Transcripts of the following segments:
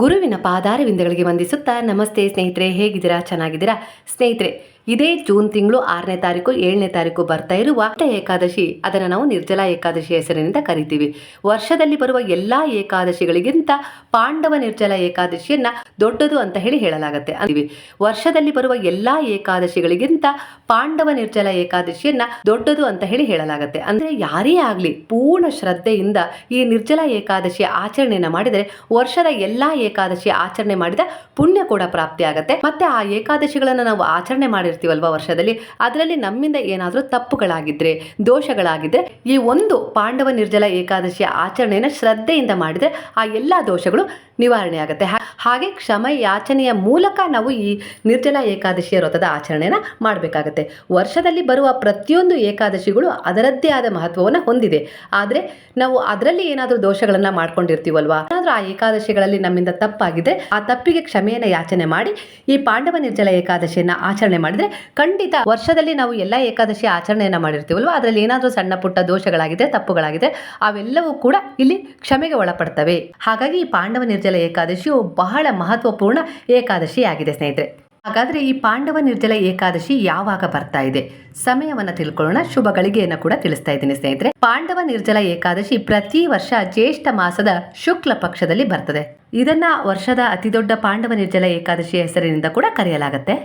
ಗುರುವಿನ ಪಾದಾರವಿಂದಗಳಿಗೆ ವಂದಿಸುತ್ತಾ ನಮಸ್ತೆ ಸ್ನೇಹಿತರೆ ಹೇಗಿದ್ದೀರಾ? ಚೆನ್ನಾಗಿದ್ದೀರಾ? ಸ್ನೇಹಿತರೆ ಇದೇ ಜೂನ್ ತಿಂಗಳು ಆರನೇ ತಾರೀಕು, ಏಳನೇ ತಾರೀಕು ಬರ್ತಾ ಇರುವ ಏಕಾದಶಿ. ಅದನ್ನು ನಾವು ನಿರ್ಜಲಾ ಏಕಾದಶಿ ಹೆಸರಿನಿಂದ ಕರಿತೀವಿ. ವರ್ಷದಲ್ಲಿ ಬರುವ ಎಲ್ಲಾ ಏಕಾದಶಿಗಳಿಗಿಂತ ಪಾಂಡವ ನಿರ್ಜಲ ಏಕಾದಶಿಯನ್ನ ದೊಡ್ಡದು ಅಂತ ಹೇಳಿ ಹೇಳಲಾಗುತ್ತೆ. ಅಂತೀವಿ. ವರ್ಷದಲ್ಲಿ ಬರುವ ಎಲ್ಲಾ ಏಕಾದಶಿಗಳಿಗಿಂತ ಪಾಂಡವ ನಿರ್ಜಲ ಏಕಾದಶಿಯನ್ನ ದೊಡ್ಡದು ಅಂತ ಹೇಳಿ ಹೇಳಲಾಗುತ್ತೆ. ಅಂದ್ರೆ ಯಾರೇ ಆಗ್ಲಿ, ಪೂರ್ಣ ಶ್ರದ್ಧೆಯಿಂದ ಈ ನಿರ್ಜಲ ಏಕಾದಶಿಯ ಆಚರಣೆಯನ್ನ ಮಾಡಿದರೆ ವರ್ಷದ ಎಲ್ಲಾ ಏಕಾದಶಿ ಆಚರಣೆ ಮಾಡಿದ ಪುಣ್ಯ ಕೂಡ ಪ್ರಾಪ್ತಿ ಆಗುತ್ತೆ ಮತ್ತೆ ಆ ಏಕಾದಶಿಗಳನ್ನು ನಾವು ಆಚರಣೆ ಮಾಡಿರ್ತೀವಲ್ವಾ ವರ್ಷದಲ್ಲಿ? ಅದರಲ್ಲಿ ನಮ್ಮಿಂದ ಏನಾದರೂ ತಪ್ಪುಗಳಾಗಿದ್ರೆ, ದೋಷಗಳಾಗಿದ್ರೆ, ಈ ಒಂದು ಪಾಂಡವ ನಿರ್ಜಲ ಏಕಾದಶಿಯ ಆಚರಣೆಯನ್ನು ಶ್ರದ್ಧೆಯಿಂದ ಮಾಡಿದರೆ ಆ ಎಲ್ಲ ದೋಷಗಳು ನಿವಾರಣೆ ಆಗುತ್ತೆ. ಹಾಗೆ ಕ್ಷಮ ಯಾಚನೆಯ ಮೂಲಕ ನಾವು ಈ ನಿರ್ಜಲ ಏಕಾದಶಿಯ ವ್ರತದ ಆಚರಣೆಯನ್ನು ಮಾಡಬೇಕಾಗತ್ತೆ. ವರ್ಷದಲ್ಲಿ ಬರುವ ಪ್ರತಿಯೊಂದು ಏಕಾದಶಿಗಳು ಅದರದ್ದೇ ಆದ ಮಹತ್ವವನ್ನು ಹೊಂದಿದೆ. ಆದರೆ ನಾವು ಅದರಲ್ಲಿ ಏನಾದರೂ ದೋಷಗಳನ್ನು ಮಾಡ್ಕೊಂಡಿರ್ತೀವಲ್ವಾ? ಏನಾದರೂ ಆ ಏಕಾದಶಿಗಳಲ್ಲಿ ನಮ್ಮಿಂದ ತಪ್ಪಾಗಿದೆ, ಆ ತಪ್ಪಿಗೆ ಕ್ಷಮೆಯನ್ನು ಯಾಚನೆ ಮಾಡಿ ಈ ಪಾಂಡವ ನಿರ್ಜಲ ಏಕಾದಶಿಯನ್ನು ಆಚರಣೆ ಮಾಡಿದ್ರೆ ಖಂಡಿತ ವರ್ಷದಲ್ಲಿ ನಾವು ಎಲ್ಲ ಏಕಾದಶಿ ಆಚರಣೆಯನ್ನು ಮಾಡಿರ್ತೀವಲ್ವ? ಅದರಲ್ಲಿ ಏನಾದರೂ ಸಣ್ಣ ಪುಟ್ಟ ದೋಷಗಳಾಗಿದೆ, ತಪ್ಪುಗಳಾಗಿದೆ, ಅವೆಲ್ಲವೂ ಕೂಡ ಇಲ್ಲಿ ಕ್ಷಮೆಗೆ ಒಳಪಡ್ತವೆ. ಹಾಗಾಗಿ ಈ ಪಾಂಡವ ನಿರ್ಜಲ ಏಕಾದಶಿಯು ಬಹಳ ಮಹತ್ವಪೂರ್ಣ ಏಕಾದಶಿ ಆಗಿದೆ ಸ್ನೇಹಿತರೆ. ಹಾಗಾದ್ರೆ ಈ ಪಾಂಡವ ನಿರ್ಜಲ ಏಕಾದಶಿ ಯಾವಾಗ ಬರ್ತಾ ಇದೆ? ಸಮಯವನ್ನ ತಿಳ್ಕೊಳ್ಳೋಣ, ಶುಭ ಗಳಿಗೆಯನ್ನು ಕೂಡ ತಿಳಿಸ್ತಾ ಇದ್ದೀನಿ ಸ್ನೇಹಿತರೆ. ಪಾಂಡವ ನಿರ್ಜಲ ಏಕಾದಶಿ ಪ್ರತಿ ವರ್ಷ ಜ್ಯೇಷ್ಠ ಮಾಸದ ಶುಕ್ಲ ಪಕ್ಷದಲ್ಲಿ ಬರ್ತದೆ. ಇದನ್ನ ವರ್ಷದ ಅತಿದೊಡ್ಡ ಪಾಂಡವ ನಿರ್ಜಲ ಏಕಾದಶಿಯ ಹೆಸರಿನಿಂದ ಕೂಡ ಕರೆಯಲಾಗುತ್ತೆ.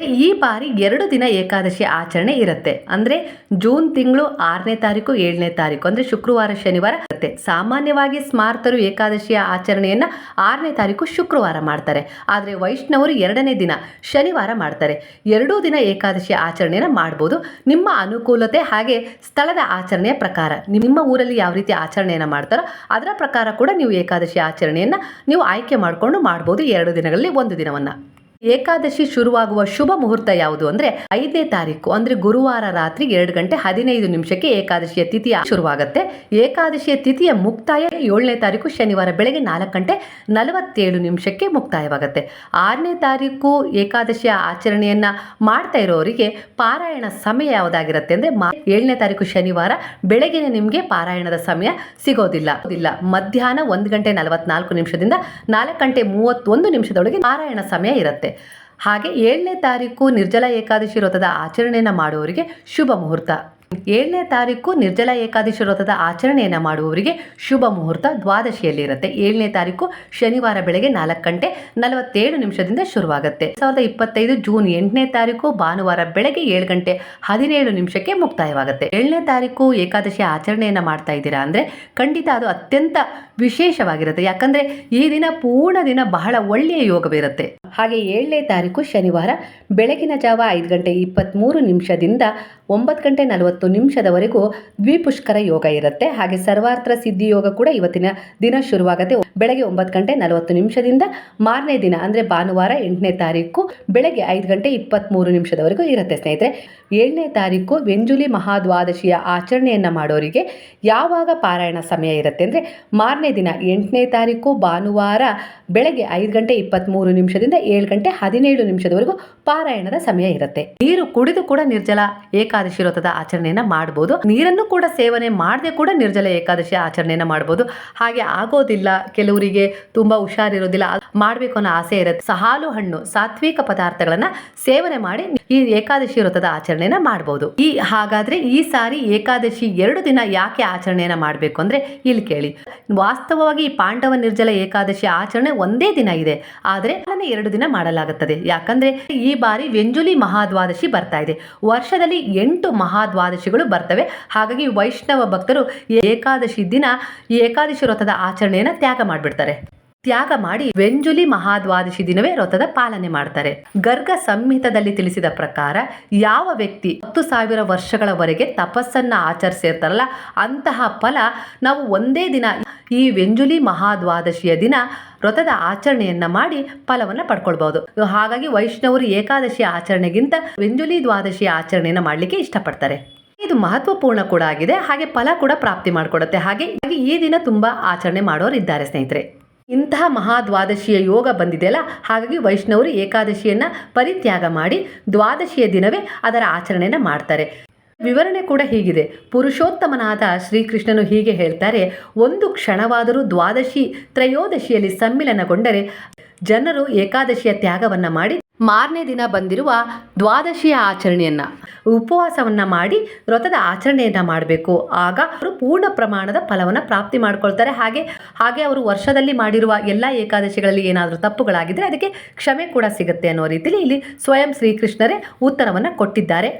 ಈ ಬಾರಿ ಎರಡು ದಿನ ಏಕಾದಶಿ ಆಚರಣೆ ಇರುತ್ತೆ. ಅಂದ್ರೆ ಜೂನ್ ತಿಂಗಳು ಆರನೇ ತಾರೀಕು, ಏಳನೇ ತಾರೀಕು, ಅಂದ್ರೆ ಶುಕ್ರವಾರ, ಶನಿವಾರ ಇರುತ್ತೆ. ಸಾಮಾನ್ಯವಾಗಿ ಸ್ಮಾರ್ತರು ಏಕಾದಶಿಯ ಆಚರಣೆಯನ್ನ ಆರನೇ ತಾರೀಕು ಶುಕ್ರವಾರ ಮಾಡ್ತಾರೆ. ಆದರೆ ವೈಷ್ಣವರು ಎರಡನೇ ದಿನ ಶನಿವಾರ ಮಾಡ್ತಾರೆ. ಎರಡೂ ದಿನ ಏಕಾದಶಿ ಆಚರಣೆಯನ್ನ ಮಾಡ್ಬೋದು. ನಿಮ್ಮ ಅನುಕೂಲತೆ ಹಾಗೆ ಸ್ಥಳದ ಆಚರಣೆಯ ಪ್ರಕಾರ. ನಿಮ್ಮ ಊರಲ್ಲಿ ಯಾವ ರೀತಿ ಆಚರಣೆಯನ್ನ ಮಾಡ್ತಾರೋ ಅದರ ಪ್ರಕಾರ ಕೂಡ ನೀವು ಏಕಾದಶಿ ಆಚರಣೆಯನ್ನ ನೀವು ಆಯ್ಕೆ ಮಾಡಿಕೊಂಡು ಮಾಡ್ಬೋದು ಎರಡು ದಿನಗಳಲ್ಲಿ ಒಂದು ದಿನವನ್ನ. ಏಕಾದಶಿ ಶುರುವಾಗುವ ಶುಭ ಮುಹೂರ್ತ ಯಾವುದು ಅಂದ್ರೆ ಐದನೇ ತಾರೀಕು, ಅಂದ್ರೆ ಗುರುವಾರ ರಾತ್ರಿ ಎರಡು ಗಂಟೆ ಹದಿನೈದು ನಿಮಿಷಕ್ಕೆ ಏಕಾದಶಿಯ ತಿಥಿಯ ಶುರುವಾಗುತ್ತೆ. ಏಕಾದಶಿಯ ತಿಥಿಯ ಮುಕ್ತಾಯ ಏಳನೇ ತಾರೀಕು ಶನಿವಾರ ಬೆಳಗ್ಗೆ ನಾಲ್ಕು ಗಂಟೆ ನಲವತ್ತೇಳು ನಿಮಿಷಕ್ಕೆ ಮುಕ್ತಾಯವಾಗುತ್ತೆ. ಆರನೇ ತಾರೀಕು ಏಕಾದಶಿಯ ಆಚರಣೆಯನ್ನ ಮಾಡ್ತಾ ಇರೋರಿಗೆ ಪಾರಾಯಣ ಸಮಯ ಯಾವುದಾಗಿರುತ್ತೆ ಅಂದ್ರೆ ಏಳನೇ ತಾರೀಕು ಶನಿವಾರ ಬೆಳಗಿನ ನಿಮಗೆ ಪಾರಾಯಣದ ಸಮಯ ಸಿಗೋದಿಲ್ಲ. ಇಲ್ಲ ಮಧ್ಯಾಹ್ನ ಒಂದು ಗಂಟೆ ನಲವತ್ನಾಲ್ಕು ನಿಮಿಷದಿಂದ ನಾಲ್ಕು ಗಂಟೆ ಮೂವತ್ತೊಂದು ನಿಮಿಷದೊಳಗೆ ಪಾರಾಯಣ ಸಮಯ ಇರುತ್ತೆ. ಹಾಗೆ ಏಳನೇ ತಾರೀಕು ನಿರ್ಜಲ ಏಕಾದಶಿ ವ್ರತದ ಆಚರಣೆಯನ್ನು ಮಾಡುವವರಿಗೆ ಶುಭ ಮುಹೂರ್ತ. ಏಳನೇ ತಾರೀಕು ನಿರ್ಜಲ ಏಕಾದಶಿ ವ್ರತದ ಆಚರಣೆಯನ್ನು ಮಾಡುವವರಿಗೆ ಶುಭ ಮುಹೂರ್ತ ದ್ವಾದಶಿಯಲ್ಲಿ ಇರುತ್ತೆ ಏಳನೇ ತಾರೀಕು ಶನಿವಾರ ಬೆಳಗ್ಗೆ ನಾಲ್ಕು ಗಂಟೆ ನಲವತ್ತೇಳು ನಿಮಿಷದಿಂದ ಶುರುವಾಗುತ್ತೆ. ಸಾವಿರದ ಇಪ್ಪತ್ತೈದು ಜೂನ್ ಎಂಟನೇ ತಾರೀಕು ಭಾನುವಾರ ಬೆಳಗ್ಗೆ ಏಳು ಗಂಟೆ ಹದಿನೇಳು ನಿಮಿಷಕ್ಕೆ ಮುಕ್ತಾಯವಾಗುತ್ತೆ. ಏಳನೇ ತಾರೀಕು ಏಕಾದಶಿ ಆಚರಣೆಯನ್ನು ಮಾಡ್ತಾ ಇದ್ದೀರಾ ಅಂದರೆ ಖಂಡಿತ ಅದು ಅತ್ಯಂತ ವಿಶೇಷವಾಗಿರುತ್ತೆ. ಯಾಕಂದರೆ ಈ ದಿನ ಪೂರ್ಣ ದಿನ ಬಹಳ ಒಳ್ಳೆಯ ಯೋಗವಿರುತ್ತೆ. ಹಾಗೆ ಏಳನೇ ತಾರೀಕು ಶನಿವಾರ ಬೆಳಗಿನ ಜಾವ ಐದು ಗಂಟೆ ಇಪ್ಪತ್ತ್ಮೂರು ನಿಮಿಷದಿಂದ ಒಂಬತ್ತು ಗಂಟೆ ನಲವತ್ತು ನಿಮಿಷದವರೆಗೂ ದ್ವಿಪುಷ್ಕರ ಯೋಗ ಇರುತ್ತೆ. ಹಾಗೆ ಸರ್ವಾರ್ಥ ಸಿದ್ಧಿ ಯೋಗ ಕೂಡ ಇವತ್ತಿನ ದಿನ ಶುರುವಾಗುತ್ತೆ. ಬೆಳಗ್ಗೆ ಒಂಬತ್ತು ಗಂಟೆ ನಲವತ್ತು ನಿಮಿಷದಿಂದ ಮಾರನೇ ದಿನ, ಅಂದರೆ ಭಾನುವಾರ ಎಂಟನೇ ತಾರೀಕು ಬೆಳಗ್ಗೆ ಐದು ಗಂಟೆ ಇಪ್ಪತ್ತ್ಮೂರು ನಿಮಿಷದವರೆಗೂ ಇರುತ್ತೆ ಸ್ನೇಹಿತರೆ. ಏಳನೇ ತಾರೀಕು ವೆಂಜುಲಿ ಮಹಾದ್ವಾದಶಿಯ ಆಚರಣೆಯನ್ನು ಮಾಡೋರಿಗೆ ಯಾವಾಗ ಪಾರಾಯಣ ಸಮಯ ಇರುತ್ತೆ ಅಂದರೆ ಮಾರನೇ ದಿನ ಎಂಟನೇ ತಾರೀಕು ಭಾನುವಾರ ಬೆಳಗ್ಗೆ ಐದು ಗಂಟೆ ಇಪ್ಪತ್ತ್ಮೂರು ನಿಮಿಷದಿಂದ ಏಳು ಗಂಟೆ ಹದಿನೇಳು ನಿಮಿಷದವರೆಗೂ ಪಾರಾಯಣದ ಸಮಯ ಇರುತ್ತೆ. ನೀರು ಕುಡಿದು ಕೂಡ ನಿರ್ಜಲ ಏಕಾದಶಿ ವ್ರತದ ಆಚರಣೆಯನ್ನ ಮಾಡಬಹುದು ನೀರನ್ನು ಕೂಡ ಸೇವನೆ ಮಾಡದೆ ಕೂಡ ನಿರ್ಜಲ ಏಕಾದಶಿ ಆಚರಣೆಯನ್ನ ಮಾಡಬಹುದು ಹಾಗೆ ಆಗೋದಿಲ್ಲ, ಕೆಲವರಿಗೆ ತುಂಬಾ ಹುಷಾರಿರೋದಿಲ್ಲ, ಮಾಡಬೇಕು ಅನ್ನೋ ಆಸೆ ಇರುತ್ತೆ. ಸಹಾಲು ಹಣ್ಣು, ಸಾತ್ವಿಕ ಪದಾರ್ಥಗಳನ್ನ ಸೇವನೆ ಮಾಡಿ ಈ ಏಕಾದಶಿ ವ್ರತದ ಆಚರಣೆಯನ್ನ ಮಾಡಬಹುದು ಈ ಹಾಗಾದ್ರೆ ಈ ಸಾರಿ ಏಕಾದಶಿ ಎರಡು ದಿನ ಯಾಕೆ ಆಚರಣೆಯನ್ನ ಮಾಡಬೇಕು ಅಂದ್ರೆ ಇಲ್ಲಿ ಕೇಳಿ. ವಾಸ್ತವವಾಗಿ ಈ ಪಾಂಡವ ನಿರ್ಜಲ ಏಕಾದಶಿ ಆಚರಣೆ ಒಂದೇ ದಿನ ಇದೆ. ಆದರೆ ಅದನ್ನ ಎರಡು ದಿನ ಮಾಡಲಾಗುತ್ತದೆ. ಯಾಕಂದ್ರೆ ಈ ಬಾರಿ ವೆಂಜುಲಿ ಮಹಾದ್ವಾದಶಿ ಬರ್ತಾ ಇದೆ. ವರ್ಷದಲ್ಲಿ ಎಂಟು ಮಹಾದ್ವಾದಶಿಗಳು ಬರ್ತವೆ. ಹಾಗಾಗಿ ವೈಷ್ಣವ ಭಕ್ತರು ಏಕಾದಶಿ ದಿನ ಏಕಾದಶಿ ವ್ರತದ ಆಚರಣೆಯನ್ನ ತ್ಯಾಗ ಮಾಡಿಬಿಡ್ತಾರೆ. ತ್ಯಾಗ ಮಾಡಿ ವೆಂಜುಲಿ ಮಹಾದ್ವಾದಶಿ ದಿನವೇ ವ್ರತದ ಪಾಲನೆ ಮಾಡ್ತಾರೆ. ಗರ್ಗ ಸಂಹಿತದಲ್ಲಿ ತಿಳಿಸಿದ ಪ್ರಕಾರ ಯಾವ ವ್ಯಕ್ತಿ ಹತ್ತು ಸಾವಿರ ವರ್ಷಗಳವರೆಗೆ ತಪಸ್ಸನ್ನ ಆಚರಿಸಿರ್ತಾರಲ್ಲ, ಅಂತಹ ಫಲ ನಾವು ಒಂದೇ ದಿನ ಈ ವೆಂಜುಲಿ ಮಹಾದ್ವಾದಶಿಯ ದಿನ ವ್ರತದ ಆಚರಣೆಯನ್ನ ಮಾಡಿ ಫಲವನ್ನ ಪಡ್ಕೊಳ್ಬಹುದು. ಹಾಗಾಗಿ ವೈಷ್ಣವರು ಏಕಾದಶಿ ಆಚರಣೆಗಿಂತ ವೆಂಜುಲಿ ದ್ವಾದಶಿಯ ಆಚರಣೆಯನ್ನ ಮಾಡಲಿಕ್ಕೆ ಇಷ್ಟಪಡ್ತಾರೆ. ಇದು ಮಹತ್ವಪೂರ್ಣ ಕೂಡ ಆಗಿದೆ, ಹಾಗೆ ಫಲ ಕೂಡ ಪ್ರಾಪ್ತಿ ಮಾಡಿಕೊಡುತ್ತೆ. ಹಾಗೆ ಹಾಗೆ ಈ ದಿನ ತುಂಬಾ ಆಚರಣೆ ಮಾಡೋರು ಇದ್ದಾರೆ ಸ್ನೇಹಿತರೆ. ಇಂತಹ ಮಹಾದ್ವಾದಶಿಯ ಯೋಗ ಬಂದಿದೆಯಲ್ಲ ಹಾಗಾಗಿ ವೈಷ್ಣವರು ಏಕಾದಶಿಯನ್ನ ಪರಿತ್ಯಾಗ ಮಾಡಿ ದ್ವಾದಶಿಯ ದಿನವೇ ಅದರ ಆಚರಣೆಯನ್ನು ಮಾಡ್ತಾರೆ. ವಿವರಣೆ ಕೂಡ ಹೀಗಿದೆ. ಪುರುಷೋತ್ತಮನಾದ ಶ್ರೀಕೃಷ್ಣನು ಹೀಗೆ ಹೇಳ್ತಾರೆ, ಒಂದು ಕ್ಷಣವಾದರೂ ದ್ವಾದಶಿ ತ್ರಯೋದಶಿಯಲ್ಲಿ ಸಮ್ಮಿಲನಗೊಂಡರೆ ಜನರು ಏಕಾದಶಿಯ ತ್ಯಾಗವನ್ನ ಮಾಡಿ ಮಾರನೇ ದಿನ ಬಂದಿರುವ ದ್ವಾದಶಿಯ ಆಚರಣೆಯನ್ನು. ಉಪವಾಸವನ್ನು ಮಾಡಿ ವ್ರತದ ಆಚರಣೆಯನ್ನು ಮಾಡಬೇಕು. ಆಗ ಅವರು ಪೂರ್ಣ ಪ್ರಮಾಣದ ಫಲವನ್ನು ಪ್ರಾಪ್ತಿ ಮಾಡ್ಕೊಳ್ತಾರೆ. ಹಾಗೆ ಹಾಗೆ ಅವರು ವರ್ಷದಲ್ಲಿ ಮಾಡಿರುವ ಎಲ್ಲ ಏಕಾದಶಿಗಳಲ್ಲಿ ಏನಾದರೂ ತಪ್ಪುಗಳಾಗಿದ್ದರೆ ಅದಕ್ಕೆ ಕ್ಷಮೆ ಕೂಡ ಸಿಗುತ್ತೆ ಅನ್ನೋ ರೀತಿಯಲ್ಲಿ ಇಲ್ಲಿ ಸ್ವಯಂ ಶ್ರೀಕೃಷ್ಣರೇ ಉತ್ತರವನ್ನು ಕೊಟ್ಟಿದ್ದಾರೆ.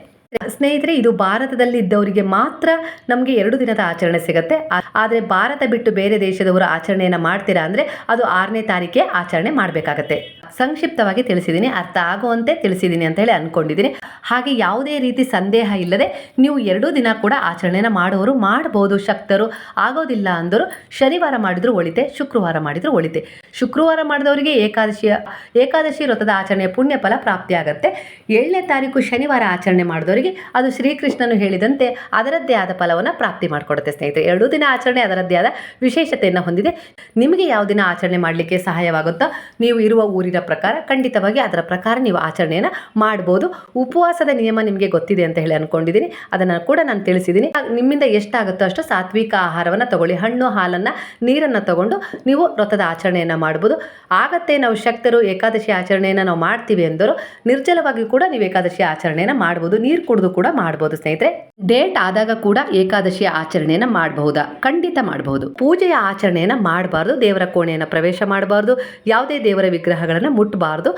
ಸ್ನೇಹಿತರೆ, ಇದು ಭಾರತದಲ್ಲಿ ಇದ್ದವರಿಗೆ ಮಾತ್ರ ನಮಗೆ ಎರಡು ದಿನದ ಆಚರಣೆ ಸಿಗುತ್ತೆ. ಆದರೆ ಭಾರತ ಬಿಟ್ಟು ಬೇರೆ ದೇಶದವರು ಆಚರಣೆಯನ್ನು ಮಾಡ್ತೀರಾ ಅಂದರೆ ಅದು ಆರನೇ ತಾರೀಕೆ ಆಚರಣೆ ಮಾಡಬೇಕಾಗತ್ತೆ. ಸಂಕ್ಷಿಪ್ತವಾಗಿ ತಿಳಿಸಿದ್ದೀನಿ. ಅರ್ಥ ಆಗುವಂತೆ ತಿಳಿಸಿದ್ದೀನಿ ಅಂತ ಹೇಳಿ ಅಂದ್ಕೊಂಡಿದ್ದೀನಿ ಹಾಗೆ ಯಾವುದೇ ರೀತಿ ಸಂದೇಹ ಇಲ್ಲದೆ ನೀವು ಎರಡೂ ದಿನ ಕೂಡ ಆಚರಣೆನ ಮಾಡೋರು ಮಾಡಬಹುದು ಶಕ್ತರು ಆಗೋದಿಲ್ಲ ಅಂದರು ಶನಿವಾರ ಮಾಡಿದ್ರು ಒಳಿತೆ, ಶುಕ್ರವಾರ ಮಾಡಿದ್ರು ಒಳಿತೆ. ಶುಕ್ರವಾರ ಮಾಡಿದವರಿಗೆ ಏಕಾದಶಿಯ ಏಕಾದಶಿ ವ್ರತದ ಆಚರಣೆಯ ಪುಣ್ಯ ಫಲ ಪ್ರಾಪ್ತಿಯಾಗತ್ತೆ. ಏಳನೇ ತಾರೀಕು ಶನಿವಾರ ಆಚರಣೆ ಮಾಡಿದವರಿಗೆ ಅದು ಶ್ರೀಕೃಷ್ಣನು ಹೇಳಿದಂತೆ ಅದರದ್ದೇ ಆದ ಫಲವನ್ನು ಪ್ರಾಪ್ತಿ ಮಾಡಿಕೊಡುತ್ತೆ ಸ್ನೇಹಿತರೆ. ಎರಡೂ ದಿನ ಆಚರಣೆ ಅದರದ್ದೇ ಆದ ವಿಶೇಷತೆಯನ್ನು ಹೊಂದಿದೆ. ನಿಮಗೆ ಯಾವ ದಿನ ಆಚರಣೆ ಮಾಡಲಿಕ್ಕೆ ಸಹಾಯವಾಗುತ್ತೋ, ನೀವು ಇರುವ ಊರಿನ ಪ್ರಕಾರ ಖಂಡಿತವಾಗಿ ಅದರ ಪ್ರಕಾರ ನೀವು ಆಚರಣೆಯನ್ನು ಮಾಡ್ಬೋದು. ಉಪವಾಸದ ನಿಯಮ ನಿಮಗೆ ಗೊತ್ತಿದೆ ಅಂತ ಹೇಳಿ ಅನ್ಕೊಂಡಿದ್ದೀನಿ ಅದನ್ನು ಕೂಡ ನಾನು ತಿಳಿಸಿದ್ದೀನಿ ನಿಮ್ಮಿಂದ ಎಷ್ಟಾಗುತ್ತೋ ಅಷ್ಟು ಸಾತ್ವಿಕ ಆಹಾರವನ್ನು ತಗೊಳ್ಳಿ. ಹಣ್ಣು, ಹಾಲನ್ನು, ನೀರನ್ನು ತಗೊಂಡು ನೀವು ವ್ರತದ ಆಚರಣೆಯನ್ನು ಮಾಡ್ಬೋದು. ಆಗತ್ತೆ ನಾವು ಶಕ್ತರು, ಏಕಾದಶಿ ಆಚರಣೆಯನ್ನು ನಾವು ಮಾಡ್ತೀವಿ ಎಂದರು ನಿರ್ಜಲವಾಗಿ ಕೂಡ ನೀವು ಏಕಾದಶಿ ಆಚರಣೆಯನ್ನು ಮಾಡ್ಬೋದು. ನೀರು ಕುಡಿದು ಕೂಡ ಮಾಡ್ಬೋದು ಸ್ನೇಹಿತರೆ. ಡೇಟ್ ಆದಾಗ ಕೂಡ ಏಕಾದಶಿಯ ಆಚರಣೆಯನ್ನು ಮಾಡಬಹುದಾ? ಖಂಡಿತ ಮಾಡಬಹುದು ಪೂಜೆಯ ಆಚರಣೆಯನ್ನು ಮಾಡಬಾರ್ದು. ದೇವರ ಕೋಣೆಯನ್ನು ಪ್ರವೇಶ ಮಾಡಬಾರ್ದು. ಯಾವುದೇ ದೇವರ ವಿಗ್ರಹಗಳನ್ನು ಮುಟ್ಟಬಾರ್ದು.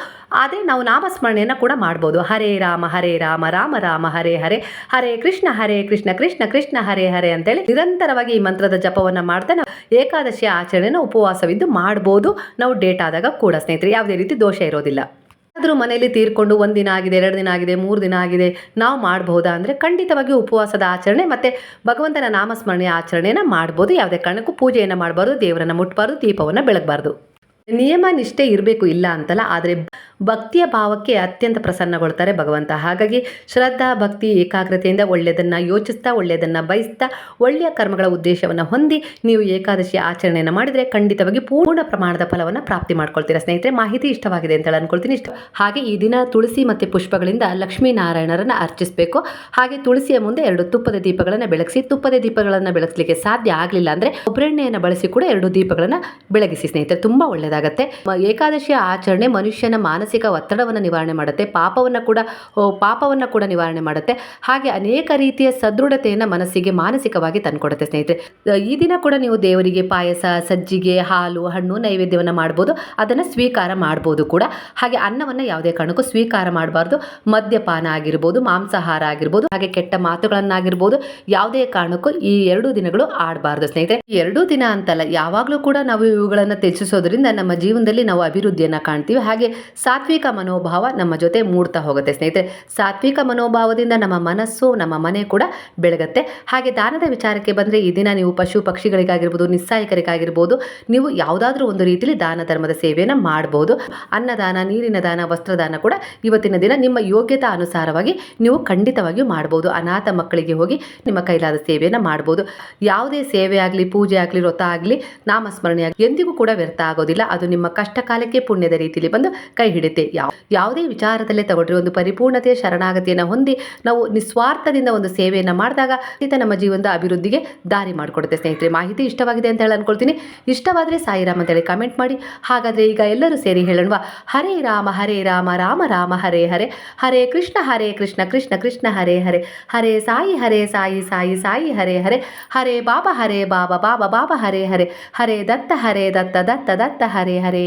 ಆದರೆ ನಾವು ನಾಮಸ್ಮರಣೆಯನ್ನು ಕೂಡ ಮಾಡ್ಬೋದು. ಹರೇ ರಾಮ ಹರೇ ರಾಮ ರಾಮ ರಾಮ, ಹರೇ ಹರೇ ಹರೇ ಕೃಷ್ಣ ಹರೇ ಕೃಷ್ಣ ಕೃಷ್ಣ ಕೃಷ್ಣ, ಹರೇ ಹರೇ ಅಂತೇಳಿ ನಿರಂತರವಾಗಿ ಈ ಮಂತ್ರದ ಜಪವನ್ನು ಮಾಡ್ತಾ ನಾವು ಏಕಾದಶಿಯ ಆಚರಣೆಯನ್ನು ಉಪವಾಸವಿದ್ದು ಮಾಡ್ಬೋದು. ನಾವು ಡೇಟ್ ಆದಾಗ ಕೂಡ ಸ್ನೇಹಿತರೆ, ಯಾವುದೇ ರೀತಿ ದೋಷ ಇರೋದಿಲ್ಲ. ಆದರೂ ಮನೆಯಲ್ಲಿ ತೀರ್ಕೊಂಡು ಒಂದು ದಿನ ಆಗಿದೆ, ಎರಡು ದಿನ ಆಗಿದೆ, ಮೂರು ದಿನ ಆಗಿದೆ, ನಾವು ಮಾಡಬಹುದಾ ಅಂದರೆ ಖಂಡಿತವಾಗಿ ಉಪವಾಸದ ಆಚರಣೆ ಮತ್ತು ಭಗವಂತನ ನಾಮಸ್ಮರಣೆಯ ಆಚರಣೆಯನ್ನು ಮಾಡ್ಬೋದು. ಯಾವುದೇ ಕಾರಣಕ್ಕೂ ಪೂಜೆಯನ್ನು ಮಾಡಬಾರ್ದು, ದೇವರನ್ನು ಮುಟ್ಟಬಾರ್ದು ದೀಪವನ್ನು ಬೆಳಗಬಾರ್ದು. ನಿಯಮ ನಿಷ್ಠೆ ಇರಬೇಕು ಇಲ್ಲ ಅಂತಲ್ಲ, ಆದರೆ ಭಕ್ತಿಯ ಭಾವಕ್ಕೆ ಅತ್ಯಂತ ಪ್ರಸನ್ನಗೊಳ್ತಾರೆ ಭಗವಂತ. ಹಾಗಾಗಿ ಶ್ರದ್ಧಾ, ಭಕ್ತಿ, ಏಕಾಗ್ರತೆಯಿಂದ ಒಳ್ಳೆಯದನ್ನು ಯೋಚಿಸ್ತಾ, ಒಳ್ಳೆಯದನ್ನು ಬಯಸ್ತಾ, ಒಳ್ಳೆಯ ಕರ್ಮಗಳ ಉದ್ದೇಶವನ್ನು ಹೊಂದಿ ನೀವು ಏಕಾದಶಿ ಆಚರಣೆಯನ್ನು ಮಾಡಿದರೆ ಖಂಡಿತವಾಗಿ ಪೂರ್ಣ ಪ್ರಮಾಣದ ಫಲವನ್ನು ಪ್ರಾಪ್ತಿ ಮಾಡ್ಕೊಳ್ತೀರಾ. ಸ್ನೇಹಿತರೆ, ಮಾಹಿತಿ ಇಷ್ಟವಾಗಿದೆ ಅಂತ ಅನ್ಕೊಳ್ತೀನಿ. ಇಷ್ಟ ಹಾಗೆ ಈ ದಿನ ತುಳಸಿ ಮತ್ತು ಪುಷ್ಪಗಳಿಂದ ಲಕ್ಷ್ಮೀನಾರಾಯಣರನ್ನು ಅರ್ಚಿಸಬೇಕು. ಹಾಗೆ ತುಳಸಿಯ ಮುಂದೆ ಎರಡು ತುಪ್ಪದ ದೀಪಗಳನ್ನು ಬೆಳಗಿಸಿ, ತುಪ್ಪದ ದೀಪಗಳನ್ನು ಬೆಳಗಿಸಲಿಕ್ಕೆ ಸಾಧ್ಯ ಆಗಲಿಲ್ಲ ಅಂದರೆ ಒಬ್ಬರೆಣ್ಣೆಯನ್ನು ಬಳಸಿ ಕೂಡ ಎರಡು ದೀಪಗಳನ್ನು ಬೆಳಗಿಸಿ. ಸ್ನೇಹಿತರೆ, ತುಂಬ ಒಳ್ಳೆಯದಾಗತ್ತೆ. ಏಕಾದಶಿಯ ಆಚರಣೆ ಮನುಷ್ಯನ ಮಾನಸಿಕ ಒತ್ತಡವನ್ನು ನಿವಾರಣೆ ಮಾಡುತ್ತೆ. ಪಾಪವನ್ನು ಕೂಡ ಪಾಪವನ್ನು ಕೂಡ ನಿವಾರಣೆ ಮಾಡುತ್ತೆ. ಹಾಗೆ ಅನೇಕ ರೀತಿಯ ಸದೃಢತೆಯನ್ನು ಮನಸ್ಸಿಗೆ ಮಾನಸಿಕವಾಗಿ ತಂದುಕೊಡುತ್ತೆ ಸ್ನೇಹಿತರೆ. ಈ ದಿನ ಕೂಡ ನೀವು ದೇವರಿಗೆ ಪಾಯಸ, ಸಜ್ಜಿಗೆ, ಹಾಲು, ಹಣ್ಣು ನೈವೇದ್ಯವನ್ನು ಮಾಡ್ಬೋದು. ಅದನ್ನು ಸ್ವೀಕಾರ ಮಾಡ್ಬೋದು ಕೂಡ. ಹಾಗೆ ಅನ್ನವನ್ನು ಯಾವುದೇ ಕಾರಣಕ್ಕೂ ಸ್ವೀಕಾರ ಮಾಡಬಾರ್ದು. ಮದ್ಯಪಾನ ಆಗಿರ್ಬೋದು, ಮಾಂಸಾಹಾರ ಆಗಿರ್ಬೋದು, ಹಾಗೆ ಕೆಟ್ಟ ಮಾತುಗಳನ್ನಾಗಿರ್ಬೋದು. ಯಾವುದೇ ಕಾರಣಕ್ಕೂ ಈ ಎರಡು ದಿನಗಳು ಆಡಬಾರ್ದು ಸ್ನೇಹಿತರೆ. ಎರಡೂ ದಿನ ಅಂತಲ್ಲ, ಯಾವಾಗಲೂ ಕೂಡ ನಾವು ಇವುಗಳನ್ನು ತ್ಯಜಿಸೋದ್ರಿಂದ ನಮ್ಮ ಜೀವನದಲ್ಲಿ ನಾವು ಅಭಿವೃದ್ಧಿಯನ್ನು ಕಾಣ್ತೀವಿ. ಹಾಗೆ ಸಾತ್ವಿಕ ಮನೋಭಾವ ನಮ್ಮ ಜೊತೆ ಮೂಡ್ತಾ ಹೋಗುತ್ತೆ ಸ್ನೇಹಿತರೆ. ಸಾತ್ವಿಕ ಮನೋಭಾವದಿಂದ ನಮ್ಮ ಮನಸ್ಸು, ನಮ್ಮ ಮನೆ ಕೂಡ ಬೆಳಗತ್ತೆ. ಹಾಗೆ ದಾನದ ವಿಚಾರಕ್ಕೆ ಬಂದರೆ ಈ ದಿನ ನೀವು ಪಶು ಪಕ್ಷಿಗಳಿಗಾಗಿರ್ಬೋದು, ನಿಸ್ಸಾಯಕರಿಗಾಗಿರ್ಬೋದು, ನೀವು ಯಾವುದಾದ್ರೂ ಒಂದು ರೀತಿಯಲ್ಲಿ ದಾನ ಧರ್ಮದ ಸೇವೆಯನ್ನು ಮಾಡ್ಬೋದು. ಅನ್ನದಾನ, ನೀರಿನ ದಾನ, ವಸ್ತ್ರದಾನ ಕೂಡ ಇವತ್ತಿನ ದಿನ ನಿಮ್ಮ ಯೋಗ್ಯತಾ ಅನುಸಾರವಾಗಿ ನೀವು ಖಂಡಿತವಾಗಿಯೂ ಮಾಡ್ಬೋದು. ಅನಾಥ ಮಕ್ಕಳಿಗೆ ಹೋಗಿ ನಿಮ್ಮ ಕೈಲಾದ ಸೇವೆಯನ್ನು ಮಾಡ್ಬೋದು. ಯಾವುದೇ ಸೇವೆ ಆಗಲಿ, ಪೂಜೆ ಆಗಲಿ, ವ್ರತ ಆಗಲಿ, ನಾಮಸ್ಮರಣೆ ಆಗಲಿ ಎಂದಿಗೂ ಕೂಡ ವ್ಯರ್ಥ ಆಗೋದಿಲ್ಲ. ಅದು ನಿಮ್ಮ ಕಷ್ಟ ಕಾಲಕ್ಕೆ ಪುಣ್ಯದ ರೀತಿಯಲ್ಲಿ ಬಂದು ಕೈ ಹಿಡಿತೆ. ಯಾವ, ಯಾವುದೇ ವಿಚಾರದಲ್ಲೇ ತಗೊಳ್ರಿ, ಒಂದು ಪರಿಪೂರ್ಣತೆಯ ಶರಣಾಗತಿಯನ್ನು ಹೊಂದಿ, ನಾವು ನಿಸ್ವಾರ್ಥದಿಂದ ಒಂದು ಸೇವೆಯನ್ನು ಮಾಡಿದಾಗ ಖಂಡಿತ ನಮ್ಮ ಜೀವನದ ಅಭಿವೃದ್ಧಿಗೆ ದಾರಿ ಮಾಡಿಕೊಡುತ್ತೆ ಸ್ನೇಹಿತರೆ. ಮಾಹಿತಿ ಇಷ್ಟವಾಗಿದೆ ಅಂತ ಹೇಳಿ ಅನ್ಕೊಳ್ತೀನಿ. ಇಷ್ಟವಾದರೆ ಸಾಯಿರಾಮ್ ಅಂತೇಳಿ ಕಮೆಂಟ್ ಮಾಡಿ. ಹಾಗಾದರೆ ಈಗ ಎಲ್ಲರೂ ಸೇರಿ ಹೇಳೋಣ ಹರೇ ರಾಮ ಹರೇ ರಾಮ ರಾಮ ರಾಮ, ಹರೇ ಹರೇ. ಹರೇ ಕೃಷ್ಣ ಹರೇ ಕೃಷ್ಣ ಕೃಷ್ಣ ಕೃಷ್ಣ, ಹರೇ ಹರೇ. ಹರೇ ಸಾಯಿ ಹರೇ ಸಾಯಿ ಸಾಯಿ ಸಾಯಿ, ಹರೇ ಹರೇ. ಹರೇ ಬಾಬಾ ಹರೇ ಬಾಬಾ ಬಾಬಾ ಬಾಬಾ, ಹರೇ ಹರೇ. ಹರೇ ದತ್ತ ಹರೇ ದತ್ತ ದತ್ತ ದತ್ತ, ಹರೇ ಹರೇ